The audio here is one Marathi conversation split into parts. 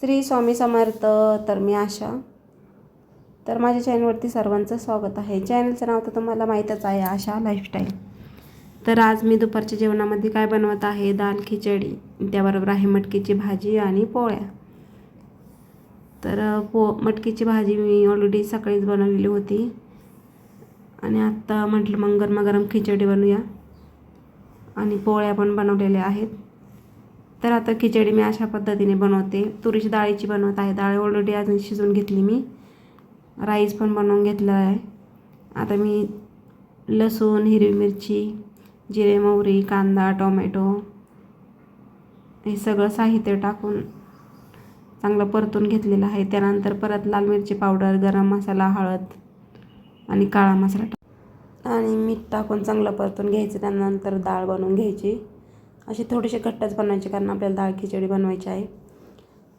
श्री स्वामी समर्थ तर मी आशा. तर माझ्या चॅनलवरती सर्वांचं स्वागत आहे. चॅनलचं नाव तर तुम्हाला माहीतच आहे आशा लाईफस्टाईल तर आज मी दुपारच्या जेवणामध्ये काय बनवत आहे? दाल खिचडी त्याबरोबर आहे मटकीची भाजी आणि पोळ्या. तर पो मटकीची भाजी मी ऑलरेडी सकाळीच बनवलेली होती. आणि आत्ता म्हटलं मग गरमागरम खिचडी बनवूया. आणि पोळ्या पण बनवलेल्या आहेत. तर आता खिचडी मी अशा पद्धतीने बनवते. तुरीची डाळीची बनवत आहे. डाळ ऑलरेडी अजून शिजवून घेतली मी. राईस पण बनवून घेतला आहे. आता मी लसूण हिरवी मिरची जिरे मोहरी कांदा टोमॅटो हे सगळं साहित्य टाकून चांगलं परतून घेतलेलं आहे. त्यानंतर परत लाल मिरची पावडर गरम मसाला हळद आणि काळा मसाला टाक आणि मीठ टाकून चांगलं परतून घ्यायचं. त्यानंतर डाळ बनवून घ्यायची. असे थोडेसे घट्टच बनवायचे कारण आपल्याला डाळ खिचडी बनवायची आहे.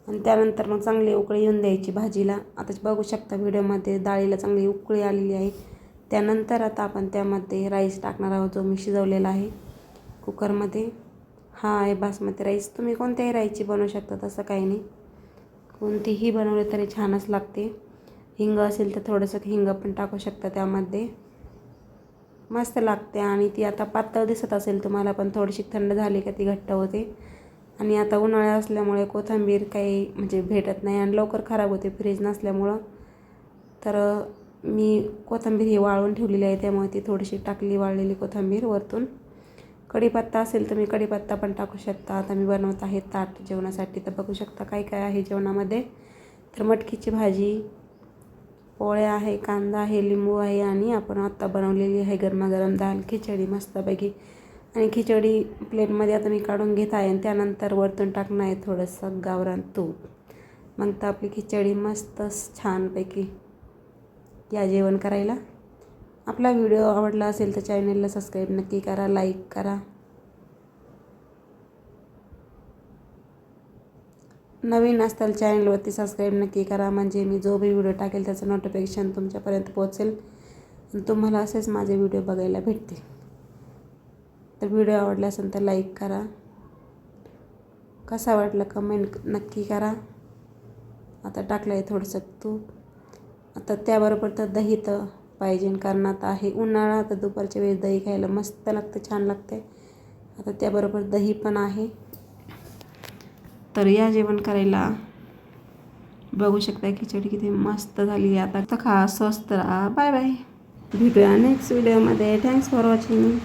आणि त्यानंतर मग चांगली उकळी येऊन द्यायची भाजीला. आता बघू शकता व्हिडिओमध्ये डाळीला चांगली उकळी आलेली आहे. त्यानंतर आता आपण त्यामध्ये राईस टाकणार आहोत जो मी शिजवलेला आहे कुकरमध्ये. हा आहे बासमती राईस. तुम्ही कोणत्याही राईसची बनवू शकता तसं काही नाही. कोणतीही बनवली तरी छानच लागते. हिंग असेल तर थोडंसं हिंग पण टाकू शकता त्यामध्ये. मस्त लागते आणि ती आता पातळ दिसत असेल तुम्हाला पण थोडीशी थंड झाली का ती घट्ट होते. आणि आता उन्हाळा असल्यामुळे कोथिंबीर काही म्हणजे भेटत नाही आणि लवकर खराब होते फ्रीज नसल्यामुळं. तर मी कोथिंबीर ही वाळून ठेवलेली आहे त्यामुळे ती थोडीशी टाकली वाळलेली कोथिंबीर वरतून. कढीपत्ता असेल तर मी कढीपत्ता पण टाकू शकता. आता मी बनवत आहे ताट जेवणासाठी तर बघू शकता काय काय आहे जेवणामध्ये. तर मटकीची भाजी पोळ्या आहे कांदा आहे लिंबू आहे आणि आपण आत्ता बनवलेली आहे गरमागरम दाल खिचडी मस्तपैकी. आणि खिचडी प्लेटमध्ये आता मी काढून घेत आहे आणि त्यानंतर वरतून टाकणं आहे थोडंसं गावरान तूप. मग तर आपली खिचडी मस्तच छानपैकी या जेवण करायला. आपला व्हिडिओ आवडला असेल तर चॅनलला सबस्क्राईब नक्की करा लाईक करा. नवीन असताल चॅनलवरती सबस्क्राईब नक्की करा. म्हणजे मी जो बी व्हिडिओ टाकेल त्याचं नोटिफिकेशन तुमच्यापर्यंत पोहोचेल. तुम्हाला असेच माझे व्हिडिओ बघायला भेटतील. तर व्हिडिओ आवडला असेल तर लाईक करा. कसा वाटला कमेंट नक्की करा. आता टाकलं आहे थोडंसं तूप. आता त्याबरोबर तर दही तर पाहिजे. कारण आता आहे उन्हाळा. तर दुपारच्या वेळेस दही खायला मस्त लागतं छान लागते आता त्याबरोबर दही पण आहे. तर या जेवण करायला बघू शकता खिचडी किती मस्त झाली आता खा स्वस्त राहा. Bye bye. भेटूया नेक्स्ट व्हिडिओमध्ये थँक्स फॉर वॉचिंग